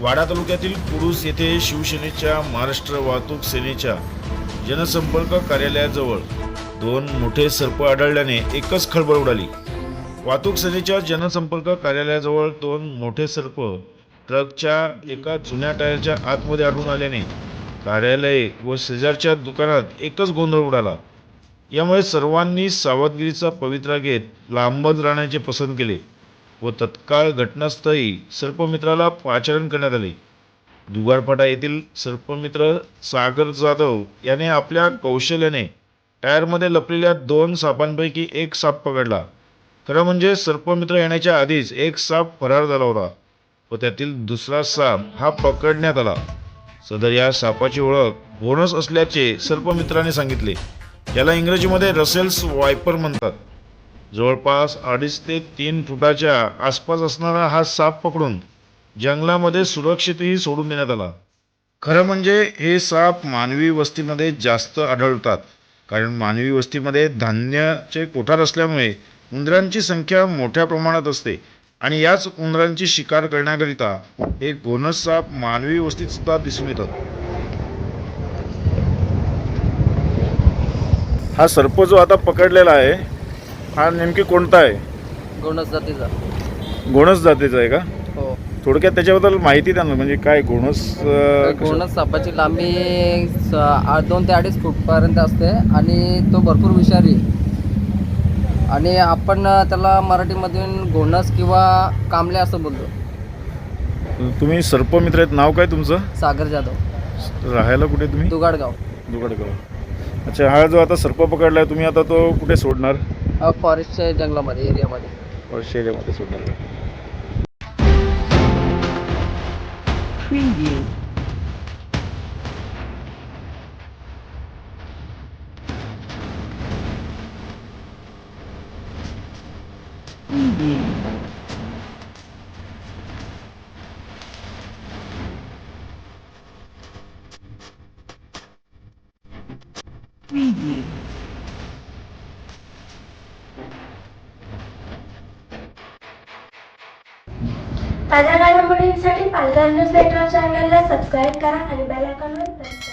वाडा तालुक्यातील कुडूस येथे शिवसेनेच्या महाराष्ट्र वाहतूक सेनेच्या जनसंपर्क कार्यालयाजवळ दोन मोठे सर्प आढळल्याने एकच खळबळ उडाली. वाहतूक सेनेच्या जनसंपर्क कार्यालयाजवळ दोन मोठे सर्प ट्रकच्या एका जुन्या टायरच्या आतमध्ये आढळून आल्याने कार्यालय व शेजारच्या दुकानात एकच गोंधळ उडाला. यामुळे सर्वांनी सावधगिरीचा पवित्रा घेत लांबच राहण्याचे पसंत केले. व तत्काळ घटनास्थळी सर्पमित्राला पाचारण करण्यात आले. दुगारफाटा येथील सर्पमित्र सागर जाधव याने आपल्या कौशल्याने टायरमध्ये लपलेल्या दोन सापांपैकी एक साप पकडला. खरं म्हणजे सर्पमित्र येण्याच्या आधीच एक साप फरार झाला होता व त्यातील दुसरा साप हा पकडण्यात आला. सदर या सापाची ओळख बोनस असल्याचे सर्पमित्राने सांगितले. याला इंग्रजीमध्ये रसेल्स वायपर म्हणतात. जवळपास अडीच ते तीन फुटाच्या आसपास असणारा हा साप पकडून जंगलामध्ये सुरक्षितही सोडून देण्यात आला. खरं म्हणजे हे साप मानवी वस्तीमध्ये जास्त आढळतात कारण मानवी वस्तीमध्ये धान्याचे कोठार असल्यामुळे उंदरांची संख्या मोठ्या प्रमाणात असते आणि याच उंदरांची शिकार करण्याकरिता हे गोनस साप मानवी वस्तीत सुद्धा दिसून येतात. हा सर्प जो आता पकडलेला आहे हा नेमकी कोणता आहे? गोंडस जातीचा. घोणस जातीचा आहे का? हो. थोडक्यात त्याच्याबद्दल माहिती द्या ना म्हणजे काय घोणस अं, गोंडस सापाची लांबी स- आ- दोन ते अडीच फूटपर्यंत असते आणि तो भरपूर विषारी. आहे. आणि आपण त्याला मराठीमधून गोंडस किंवा कांबले असं बोलतो. तुम्ही सर्पमित्र आहेत नाव काय तुमचं? सागर जाधव. राहायला कुठे तुम्ही? दुगाडगाव. दुगडगाव. अच्छा हा जो आता सर्प पकडलाय तुम्ही आता तो कुठे सोडणार फॉरेस्टच्या जंगलामध्ये एरियामध्ये सोडणार का? Preview. Preview. Preview. ताज्या घडामोडींसाठी पालघर न्यूज नेटवर्क चॅनलला सबस्क्राईब करा आणि बेल आयकॉनवर प्रेस करा